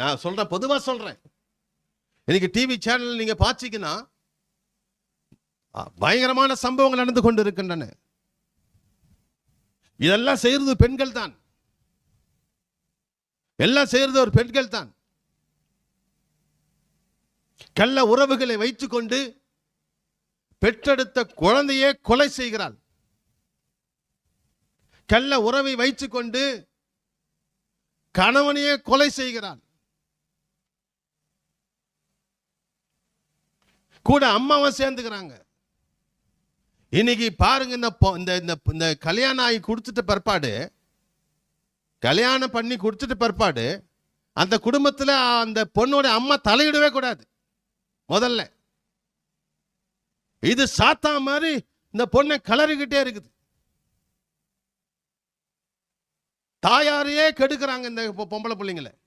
நான் சொல்றேன் பொதுவா சொல்றேன். இன்னைக்கு டிவி சேனல் நீங்க பாச்சீங்கன்னா பயங்கரமான சம்பவங்கள் நடந்து கொண்டு இருக்கின்றன இதெல்லாம் செய்யறது பெண்கள் தான். எல்லாம் செய்யறது ஒரு பெண்கள் தான். கள்ள உறவுகளை வைத்துக்கொண்டு பெற்றெடுத்த குழந்தையே கொலை செய்கிறாள். கள்ள உறவை வைத்துக்கொண்டு கணவனையே கொலை செய்கிறாள். கூட அம்மாவை சேர்ந்துக்கிறாங்க. இன்னைக்கு பாருங்க இந்த பொ- இந்த இந்த இந்த கல்யாணம் ஆகி கொடுத்துட்ட பிற்பாடு கல்யாணம் பண்ணி கொடுத்துட்ட பிற்பாடு அந்த குடும்பத்தில் அந்த பொண்ணோட அம்மா தலையிடவே கூடாது. முதல்ல. இது சாத்தா மாதிரி இந்த பொண்ணை கலறிக்கிட்டே இருக்குது. தாயாரையே கெடுக்கிறாங்க இந்த பொம்பளை பிள்ளைங்களை.